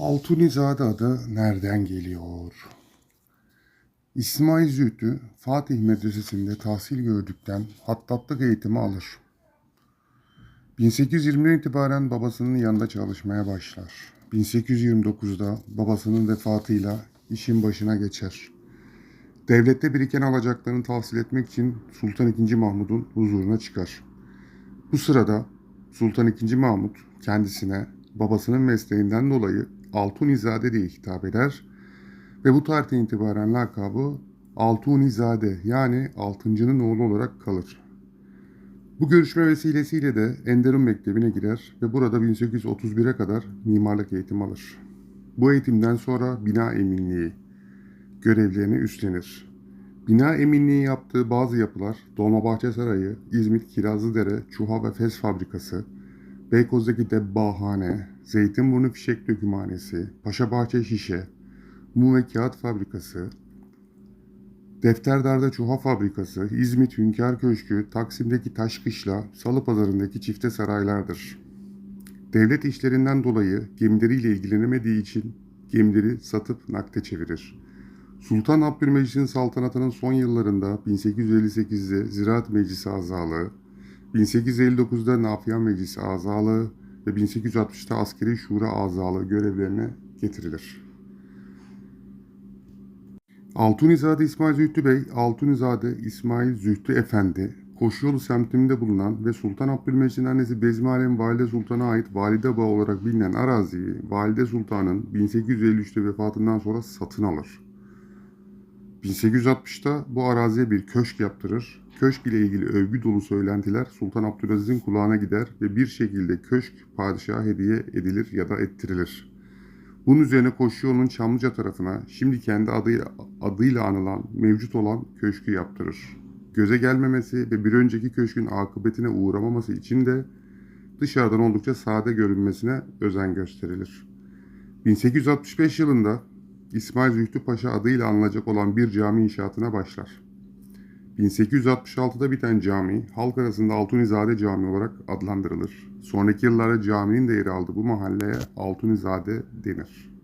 Altunizade adı nereden geliyor? İsmail Zühtü Fatih Medresesi'nde tahsil gördükten hattatlık eğitimi alır. 1820'den itibaren babasının yanında çalışmaya başlar. 1829'da babasının vefatıyla işin başına geçer. Devlette biriken alacaklarını tahsil etmek için Sultan II. Mahmud'un huzuruna çıkar. Bu sırada Sultan II. Mahmud kendisine babasının mesleğinden dolayı Altunizade diye hitap eder ve bu tarihten itibaren lakabı Altunizade yani Altıncı'nın oğlu olarak kalır. Bu görüşme vesilesiyle de Enderun Mektebi'ne girer ve burada 1831'e kadar mimarlık eğitimi alır. Bu eğitimden sonra bina eminliği görevlerini üstlenir. Bina eminliği yaptığı bazı yapılar Dolmabahçe Sarayı, İzmit Kirazlıdere Çuha ve Fes Fabrikası, Beykoz'daki Debbahane, Zeytinburnu Fişek Dökümhanesi, Paşabahçe Şişe, Mum ve Kağıt Fabrikası, Defterdar'da Çuha Fabrikası, İzmit Hünkar Köşkü, Taksim'deki Taşkışla, Salı Pazarı'ndaki çifte saraylardır. Devlet işlerinden dolayı gemileriyle ilgilenemediği için gemileri satıp nakde çevirir. Sultan Abdülmecit'in saltanatının son yıllarında 1858'de Ziraat Meclisi azalığı, 1859'da Nafian Meclisi azalığı ve 1860'da Askeri Şura azalığı görevlerine getirilir. Altunizade İsmail Zühtü Bey, Altunizade İsmail Zühtü Efendi, Koşuyolu semtinde bulunan ve Sultan Abdülmecit'in annesi Bezmi Alem Valide Sultan'a ait Valide Bağı olarak bilinen araziyi Valide Sultan'ın 1853'te vefatından sonra satın alır. 1860'ta bu araziye bir köşk yaptırır. Köşk ile ilgili övgü dolu söylentiler Sultan Abdülaziz'in kulağına gider ve bir şekilde köşk padişaha hediye edilir ya da ettirilir. Bunun üzerine Koşuyolu'nun Çamlıca tarafına şimdi kendi adıyla, adıyla anılan mevcut olan köşkü yaptırır. Göze gelmemesi ve bir önceki köşkün akıbetine uğramaması için de dışarıdan oldukça sade görünmesine özen gösterilir. 1865 yılında İsmail Zühtü Paşa adıyla anılacak olan bir cami inşaatına başlar. 1866'da biten cami halk arasında Altunizade Camii olarak adlandırılır. Sonraki yıllarda caminin de yeri aldığı bu mahalleye Altunizade denir.